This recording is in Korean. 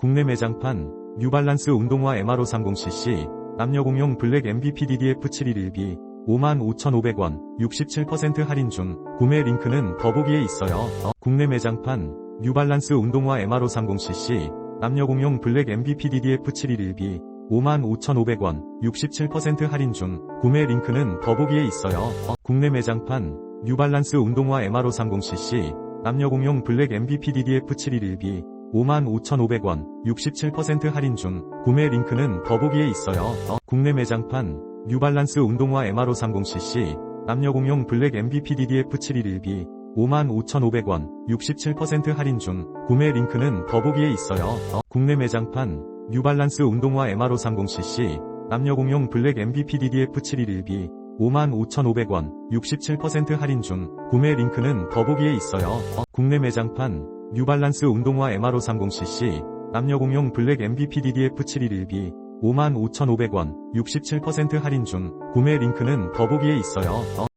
국내 매장판 뉴발란스 운동화 MR530cc 남녀 공용 블랙 MBPDDF 711B 55,500원 67% 할인 중 구매 링크는 더보기에 있어요. 어, 국내 매장판 뉴발란스 운동화 MR530cc 남녀 공용 블랙 MBPDDF 711B 55,500원 67% 할인 중 구매 링크는 더보기에 있어요. 어, 국내 매장판 뉴발란스 운동화 MR530cc 남녀 공용 블랙 MBPDDF 711B 55,500원 67% 할인 중 구매 링크는 더보기에 있어요. 어, 국내 매장판 뉴발란스 운동화 MR530cc 남녀 공용 블랙 MBPDDF 711B 55,500원 67% 할인 중 구매 링크는 더보기에 있어요. 어, 국내 매장판 뉴발란스 운동화 MR530cc 남녀 공용 블랙 MBPDDF 711B 55,500원 67% 할인 중 구매 링크는 더보기에 있어요. 어, 국내 매장판 뉴발란스 운동화 MR530cc 남녀 공용 블랙 MBPDDF 711B 55,500원 67% 할인 중 구매 링크는 더보기에 있어요. 어,